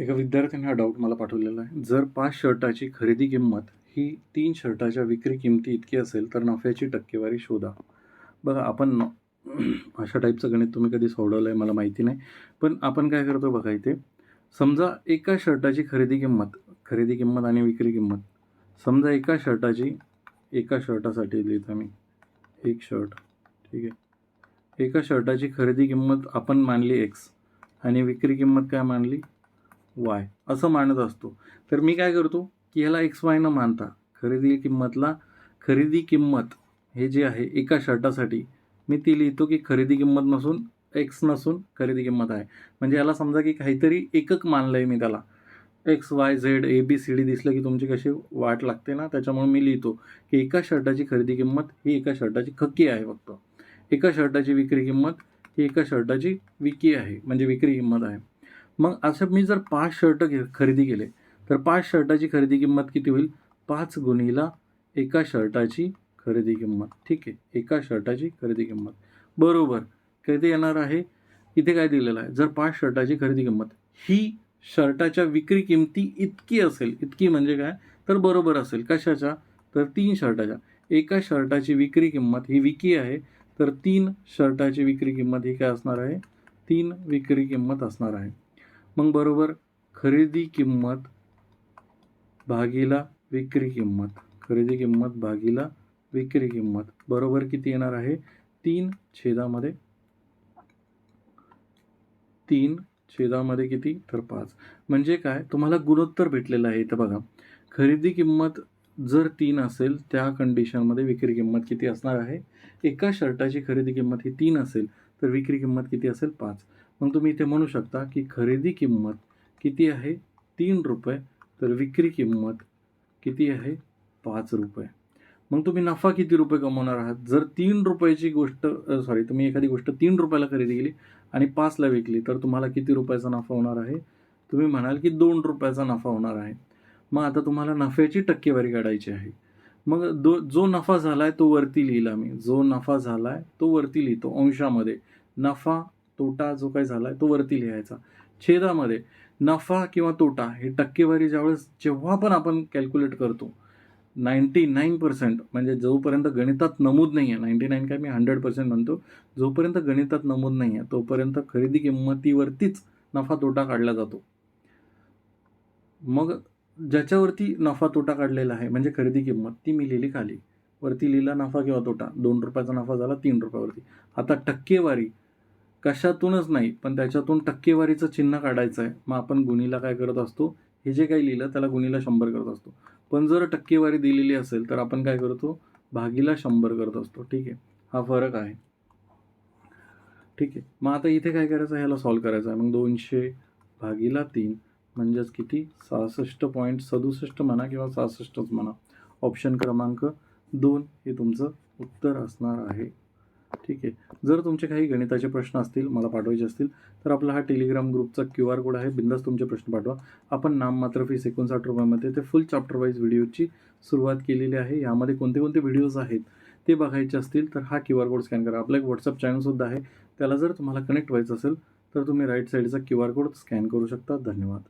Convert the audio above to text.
एका विद्यार्थ्याने हा डाऊट मला पाठवलेला आहे. जर पाच शर्टाची खरेदी किंमत ही तीन शर्टाच्या विक्री किमती इतकी असेल तर नफ्याची टक्केवारी शोधा. बघा आपण अशा टाईपचं गणित तुम्ही कधी सोडवलं आहे मला माहिती नाही. पण आपण काय करतो बघा इथे. समजा एका शर्टाची खरेदी किंमत खरेदी किंमत आणि विक्री किंमत. समजा एका शर्टाची एका शर्टासाठी लिहितो मी. एक शर्ट. ठीक आहे. एका शर्टाची खरेदी किंमत आपण मानली एक्स आणि विक्री किंमत काय मानली? वाय असं मानत असतो. तर मी काय करतो की ह्याला एक्स वाय न मानता खरेदी किंमतला खरेदी किंमत हे जे आहे एका शर्टासाठी मी ती लिहितो की खरेदी किंमत नसून एक्स नसून खरेदी किंमत आहे. म्हणजे याला समजा की काहीतरी एकक मानलं आहे मी त्याला. X Y Z A B C D दिसलं की तुमची कशी वाट लागते ना त्याच्यामुळे मी लिहितो की एका शर्टाची खरेदी किंमत ही एका शर्टाची खक्की आहे फक्त. एका शर्टाची विक्री किंमत ही एका शर्टाची विकी आहे म्हणजे विक्री किंमत आहे. मग असं मी जर पाच शर्ट घे खरेदी केले तर पाच शर्टाची खरेदी किंमत किती होईल? पाच गुणीला एका शर्टाची खरेदी किंमत. ठीक आहे एका शर्टाची खरेदी किंमत. बरोबर कधी येणार आहे? इथे काय दिलेलं आहे? जर पाच शर्टाची खरेदी किंमत ही शर्टाच्या विक्री किमती इतकी असेल इतकी म्हणजे काय? तर बरोबर असेल. कशाच्या? तर तीन शर्टाच्या. एका शर्टाची विक्री किंमत ही विकी आहे तर तीन शर्टाची विक्री किंमत ही काय असणार आहे? तीन विक्री किंमत असणार आहे. मग बरोबर खरेदी किंमत भागीला विक्री किंमत. खरेदी किंमत भागीला विक्री किंमत. बरोबर किती येणार आहे? तीन छेदामध्ये. तीन छेदामध्ये किती? तर पाच. म्हणजे काय? तुम्हाला गुणोत्तर भेटलेलं आहे इथं बघा. खरेदी किंमत जर तीन असेल त्या कंडिशनमध्ये विक्री किंमत किती असणार आहे? एका शर्टाची खरेदी किंमत ही तीन असेल तर विक्री किंमत किती असेल? पाच. मग तुम्ही इथे म्हणू शकता की खरेदी किंमत किती आहे? तीन रुपये. तर विक्री किंमत किती आहे? पाच रुपये. मग तुम्ही नफा किती रुपये कमवणार आहात? जर तीन रुपयाची गोष्ट सॉरी तुम्ही एखादी गोष्ट तीन रुपयाला खरेदी केली आणि पाचला विकली तर तुम्हाला किती रुपयाचा नफा होणार आहे? तुम्ही म्हणाल की दोन रुपयाचा नफा होणार आहे. मग आता तुम्हाला नफ्याची टक्केवारी काढायची आहे. मग दो जो नफा झाला आहे तो वरती लिहिला मी. जो नफा झाला आहे तो वरती लिहितो अंशामध्ये. नफा तोटा जो काही झाला आहे तो वरती लिहायचा. छेदामध्ये नफा किंवा तोटा हे टक्केवारी ज्यावेळेस जेव्हा पण आपण कॅल्क्युलेट करतो नाईंटी नाईन पर्सेंट म्हणजे जोपर्यंत गणितात नमूद नाही आहे नाईंटी नाईन काय मी हंड्रेड पर्सेंट म्हणतो जोपर्यंत गणितात नमूद नाही आहे तोपर्यंत खरेदी किंमतीवरतीच नफा तोटा काढला जातो. मग ज्याच्यावरती नफा तोटा काढलेला आहे म्हणजे खरेदी किंमत ती मी लिहिली खाली. वरती लिहिला नफा किंवा तोटा दोन रुपयाचा नफा झाला तीन रुपयावरती. आता टक्केवारी कशातूनच नाही पण त्याच्यातून टक्केवारीचं चिन्ह काढायचं आहे मग आपण गुणीला काय करत असतो? हे जे काही लिहिलं त्याला गुणीला शंभर करत असतो. पण जर टक्केवारी दिलेली असेल तर आपण काय करतो? भागीला शंभर करत असतो. ठीक आहे? हा फरक आहे. ठीक आहे? मग आता इथे काय करायचं? आहे ह्याला सॉल्व करायचं आहे. मग दोनशे भागीला तीन म्हणजेच किती? सहासष्ट पॉईंट सदुसष्ट म्हणा किंवा सहासष्टच म्हणा. ऑप्शन क्रमांक दोन हे तुमचं उत्तर असणार आहे. ठीक आहे. जर तुमचे काही गणिताचे प्रश्न असतील मला पाठवायचे असतील तर आपला हा टेलिग्राम ग्रुपचा क्यू आर कोड आहे. बिंदास तुमचे प्रश्न पाठवा. आपण नाम मात्र फीस एकोणसाठ रुपयामध्ये ते फुल चॅप्टर वाईज व्हिडिओची सुरुवात केलेली आहे. यामध्ये कोणते कोणते व्हिडिओज आहेत ते बघायचे असतील तर हा क्यू आर कोड स्कॅन करा. आपला एक व्हॉट्सअप चॅनलसुद्धा आहे. त्याला जर तुम्हाला कनेक्ट व्हायचं असेल तर तुम्ही राईट साईडचा क्यू आर कोड स्कॅन करू शकता. धन्यवाद.